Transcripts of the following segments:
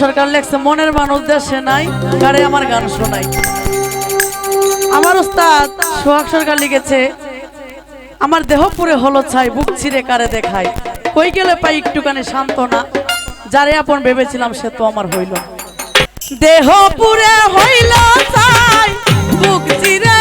সরকার লেখছে, মনের মানুষ দেশে নাই, কারে আমার গান শোনাই আমার উস্তাদ সোহাগ সরকার লিখেছে, আমার দেহ পুরে হলো ছাই, বুক চিরে কারে দেখায় কই গেলে পাই একটুখানি সান্ত্বনা, যারে আপন ভেবেছিলাম সে তো আমার হইল না। দেহ পুরে হইল ছাই, বুক চিরে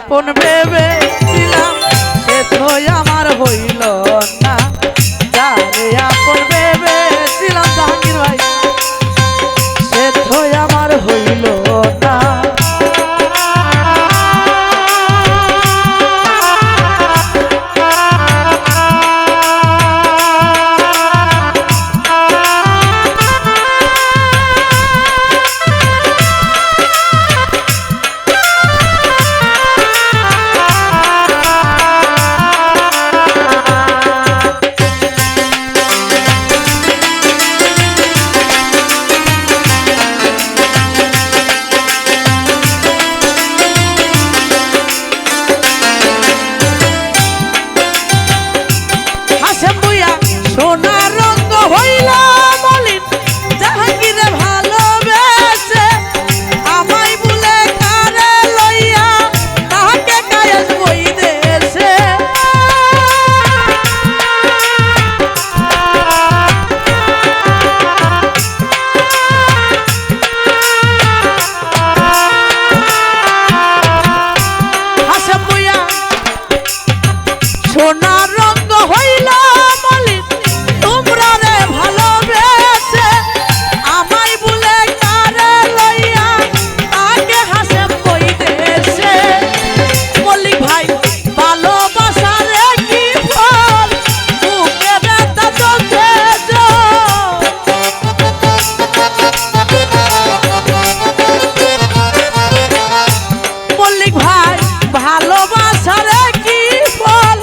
আপন ভেবে ছিলাম সে তো আমার হইল না। যারে আপন ভেবে ছিলাম জাহাঙ্গীর ভাই, সে তো আমার হইল ভাই ভালোবাসার কি বল?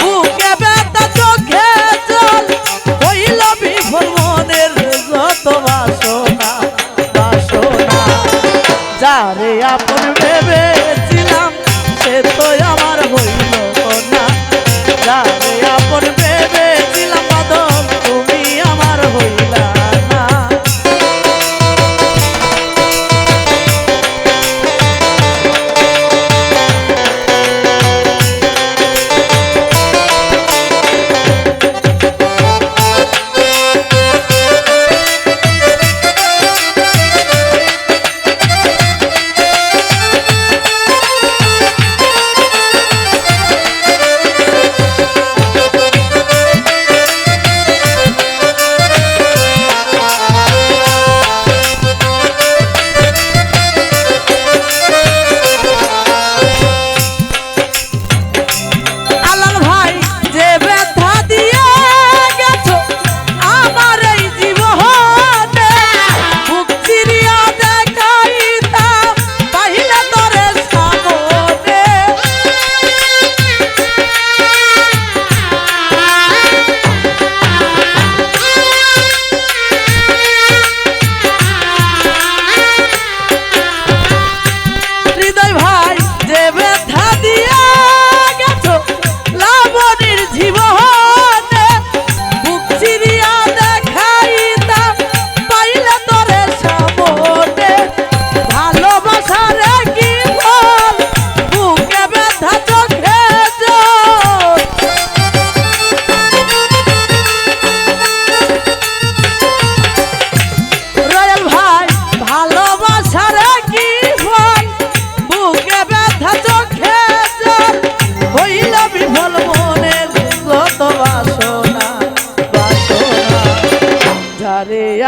বুকে ব্যথা, চোখে জল। হইল বিভোর মনের যত বাসনা বাসনা। যারে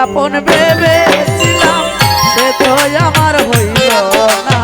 আপন ভেবেছিলাম সে তো আমার হইল না।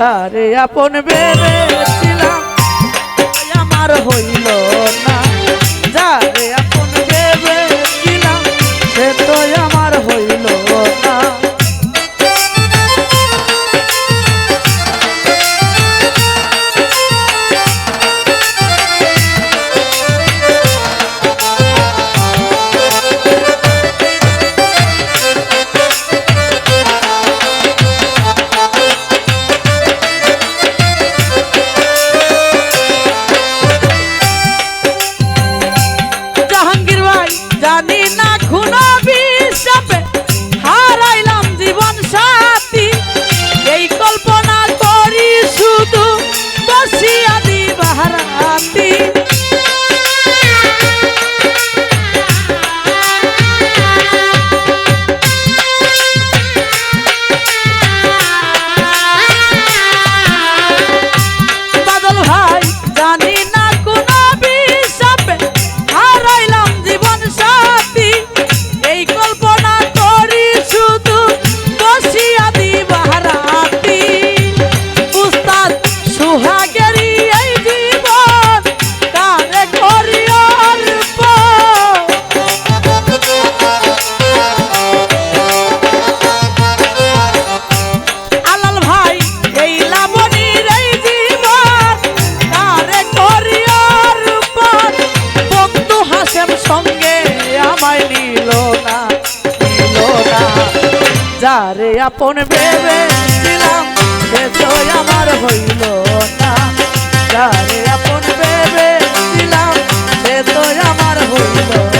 যারে আপন বেড়েছিলাম আমার হইল না। যারে সঙ্গে আমায় নিল না নিল না। যারে আপন ভেবে ছিলাম আমার হইল না। যারে আপন ভেবে ছিলাম, সে তো আমার হইল না।